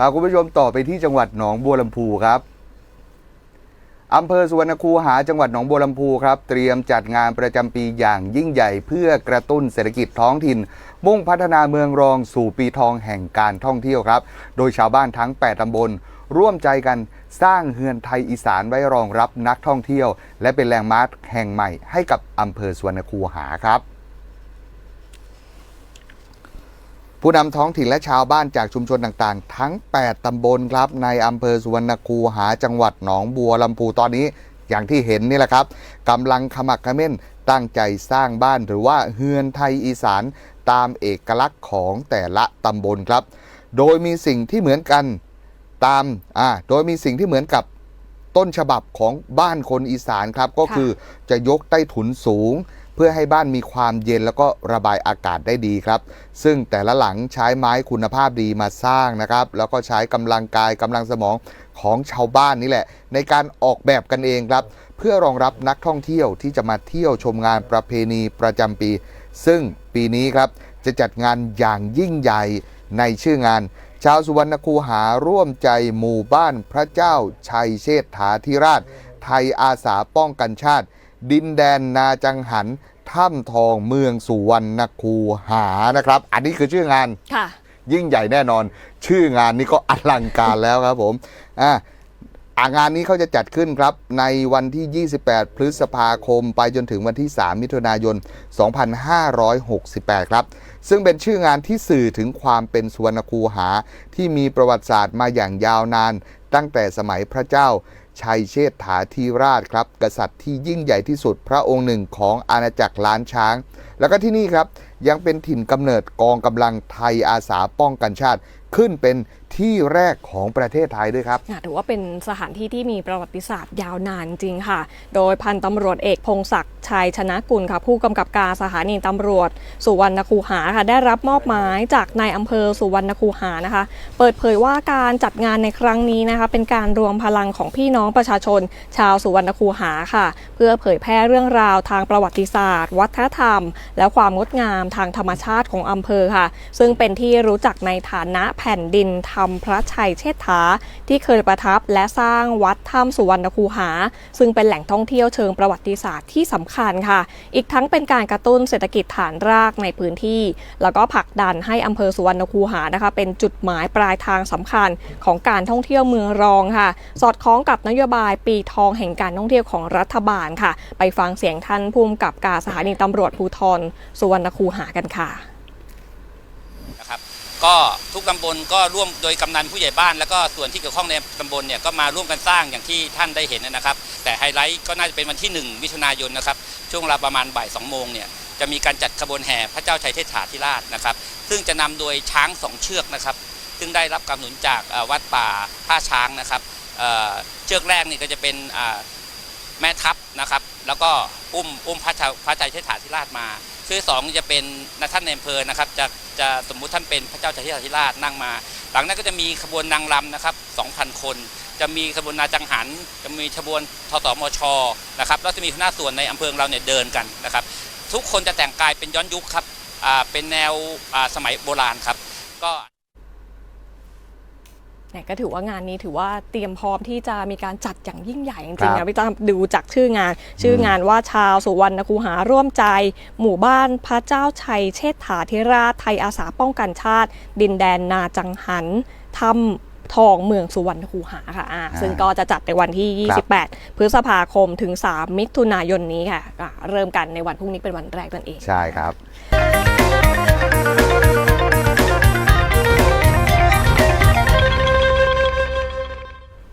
พาคุณผู้ชมต่อไปที่จังหวัดหนองบัวลำพูครับอำเภอสุวรรณคูหาจังหวัดหนองบัวลำพูครับ เตรียมจัดงานประจำปีอย่างยิ่งใหญ่เพื่อกระตุ้นเศรษฐกิจท้องถิ่น มุ่งพัฒนาเมืองรองสู่ปีทองแห่งการท่องเที่ยวครับ โดยชาวบ้านทั้ง 8ตำบล ร่วมใจกันสร้างเฮือนไทยอีสานไว้รองรับนักท่องเที่ยว และเป็นแลนด์มาร์คแห่งใหม่ให้กับอำเภอสุวรรณคูหาครับ ผู้นำท้องถิ่นและชาวบ้านจากชุมชนต่างๆ ทั้ง 8 ตำบลครับในอำเภอสุวรรณคูหาจังหวัดหนองบัวลำพูตอนนี้อย่างที่เห็นนี่แหละครับกำลังขมักขม้นตั้งใจสร้างบ้านหรือว่าเฮือนไทยอีสานตามเอกลักษณ์ของแต่ละตำบลครับ โดยมีสิ่งที่เหมือนกันตามอ่าโดยมีสิ่งที่เหมือนกับต้นฉบับของบ้านคนอีสานครับ ก็คือจะยกใต้ถุนสูง เพื่อให้บ้านมีความเย็นแล้วก็ระบายอากาศได้ดีครับ ซึ่งแต่ละหลังใช้ไม้คุณภาพดีมาสร้างนะครับ แล้วก็ใช้กำลังกายกำลังสมองของชาวบ้านนี่แหละ ในการออกแบบกันเองครับ เพื่อรองรับนักท่องเที่ยวที่จะมาเที่ยวชมงานประเพณีประจำปี ซึ่งปีนี้ครับจะจัดงานอย่างยิ่งใหญ่ในชื่องาน ชาวสุวรรณคูหาร่วมใจหมู่บ้านพระเจ้าชัยเชษฐาธิราช ไทยอาสาป้องกันชาติ ดินแดนนาจังหันถ้ำทองเมืองสุวรรณคูหานะครับ อันนี้คือชื่องานค่ะ ยิ่งใหญ่แน่นอน ชื่องานนี้ก็อลังการแล้วครับผมอ่าอ่างานนี้เขาจะจัดขึ้นครับ ในวันที่ 28 พฤษภาคม ไปจนถึงวันที่ 3 มิถุนายน 2568 ครับ ซึ่งเป็นชื่องานที่สื่อถึงความเป็นสุวรรณคูหา ที่มีประวัติศาสตร์มาอย่างยาวนาน ตั้งแต่สมัยพระเจ้า ชัยเชษฐาธิราชครับ กษัตริย์ที่ยิ่งใหญ่ที่สุดพระองค์หนึ่งของอาณาจักรล้านช้าง แล้วก็ที่นี่ครับ ยังเป็นถิ่นกำเนิดกองกำลังไทยอาสาป้องกันชาติ ขึ้นเป็นที่แรกของประเทศไทยด้วยครับถือว่าเป็นสถานที่ที่มีประวัติศาสตร์ยาวนานจริงค่ะ โดยพันตำรวจเอกพงศักดิ์ชัยชนะกุลค่ะ ผู้กำกับการสถานีตำรวจ สุวรรณคูหาค่ะได้รับมอบหมายจากนายอำเภอสุวรรณคูหานะคะ เปิดเผยว่าการจัดงานในครั้งนี้นะคะ เป็นการรวมพลังของพี่น้องประชาชน ชาวสุวรรณคูหาค่ะ เพื่อเผยแพร่เรื่องราวทางประวัติศาสตร์ วัฒนธรรม และความงดงามทางธรรมชาติของอำเภอค่ะ ซึ่งเป็นที่รู้จักในฐานะแผ่นดินธรรมพระชัยเชษฐา ที่เคยประทับและสร้างวัดถ้ำสุวรรณคูหา ซึ่งเป็นแหล่งท่องเที่ยวเชิงประวัติศาสตร์ที่สำคัญค่ะ อีกทั้งเป็นการกระตุ้นเศรษฐกิจฐานรากในพื้นที่ แล้วก็ผลักดันให้อำเภอสุวรรณคูหานะคะ เป็นจุดหมายปลายทางสำคัญของการท่องเที่ยวเมืองรองค่ะ สอดคล้องกับนโยบายปีทองแห่งการท่องเที่ยวของรัฐบาลค่ะ ไปฟังเสียงท่านภูมิกับการสถานีตำรวจภูธรสุวรรณคูหากันค่ะนะครับก็ทุกตำบลก็ร่วมโดยกำนันผู้ใหญ่บ้าน แล้วก็ส่วนที่เกี่ยวข้องในตำบลเนี่ยก็มาร่วมกันสร้างอย่างที่ท่านได้เห็นนะครับ แต่ไฮไลท์ก็น่าจะเป็นวันที่ 1 มิถุนายนนะครับ ช่วงเวลาประมาณบ่าย2โมงเนี่ยจะมีการจัดขบวนแห่พระเจ้าชัยเทศาธิราชนะครับ ซึ่งจะนำโดยช้างสองเชือกนะครับ ซึ่งได้รับการหนุนจากวัดป่าท่าช้างนะครับเเชือกแรกนี่ก็จะเป็นแม่ทัพนะครับ แล้วก็อุ้มอุ้มพระชาพระใจเทฐาธิราชมา ชื่อสองจะเป็นนท่านในอำเภอนะครับจะจะสมมุติท่านเป็นพระเจ้าชัยาธิราชนั่งมา หลังนั้นก็จะมีขบวนนางรำนะครับ2,000 คน จะมีขบวนนาจังหัน จะมีขบวนทสมชนะครับแล้วจะมีหน้าส่วนในอำเภอเราเนี่ยเดินกันนะครับ ทุกคนจะแต่งกายเป็นย้อนยุคครับเป็นแนวสมัยโบราณครับ ก็ เนี่ยก็ถือว่างานนี้ถือว่าเตรียมพร้อมที่จะมีการจัดอย่างยิ่งใหญ่จครัริงๆบนะพี่ตั้มดูจากชื่องาน ชื่องานว่าชาวสุวรรณคูหาร่วมใจ หมู่บ้านพระเจ้าชัยเชษฐาธิราชไทยอาสาป้องกันชาติ ดินแดนนาจังหันถ้ำทองเมืองสุวรรณคูหาค่ะอ่าซึ่งก็จะจัดในวันที่ 28 พฤษภาคมถึง 3 มิถุนายนนี้ค่ะอ่าเริ่มกันในวันพรุ่งนี้เป็นวันแรกนั่นเอง ใช่ครับ